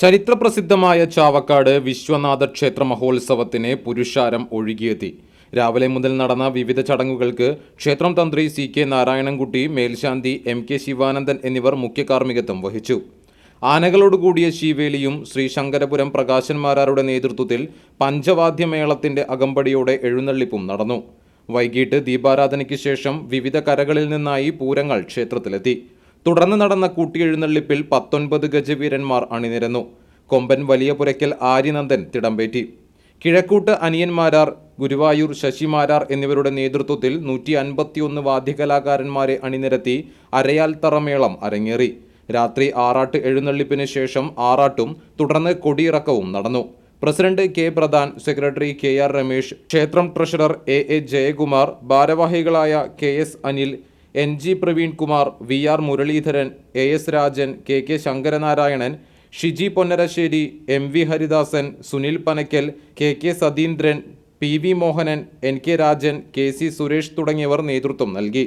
ചരിത്രപ്രസിദ്ധമായ ചാവക്കാട് വിശ്വനാഥ ക്ഷേത്ര മഹോത്സവത്തിന് പുരുഷാരം ഒഴുകിയെത്തി. രാവിലെ മുതൽ നടന്ന വിവിധ ചടങ്ങുകൾക്ക് ക്ഷേത്രം തന്ത്രി സി കെ നാരായണൻകുട്ടി മേൽശാന്തി എം കെ ശിവാനന്ദൻ എന്നിവർ മുഖ്യ കാർമ്മികത്വം വഹിച്ചു. ആനകളോടുകൂടിയ ശിവേലിയും ശ്രീ ശങ്കരപുരം പ്രകാശന്മാരാരുടെ നേതൃത്വത്തിൽ പഞ്ചവാദ്യമേളത്തിന്റെ അകമ്പടിയോടെ എഴുന്നള്ളിപ്പും നടന്നു. വൈകിട്ട് ദീപാരാധനയ്ക്ക് ശേഷം വിവിധ കരകളിൽ നിന്നായി പൂരങ്ങൾ ക്ഷേത്രത്തിലെത്തി. തുടർന്ന് നടന്ന കൂട്ടിയെഴുന്നള്ളിപ്പിൽ പത്തൊൻപത് ഗജവീരന്മാർ അണിനിരന്നു. കൊമ്പൻ വലിയ പുരയ്ക്കൽ ആര്യനന്ദൻ തിടമ്പേറ്റി. കിഴക്കൂട്ട് അനിയന്മാരാർ ഗുരുവായൂർ ശശിമാരാർ എന്നിവരുടെ നേതൃത്വത്തിൽ നൂറ്റി അൻപത്തിയൊന്ന് വാദ്യകലാകാരന്മാരെ അണിനിരത്തി അരയാൽ തറമേളം അരങ്ങേറി. രാത്രി ആറാട്ട് എഴുന്നള്ളിപ്പിന് ശേഷം ആറാട്ടും തുടർന്ന് കൊടിയിറക്കവും നടന്നു. President K Pradhan secretary K R Ramesh ക്ഷേത്രം ട്രഷറർ എ എ ജയകുമാർ ഭാരവാഹികളായ K S Anil N G Praveen Kumar V R Muraleedharan A S Rajan K K Sankaranarayanan Shiji Ponnarassery M V Haridasan Sunil Panakkal K K Satheendran P V Mohanan N K Rajan K C Suresh തുടങ്ങിയവർ നേതൃത്വം നൽകി.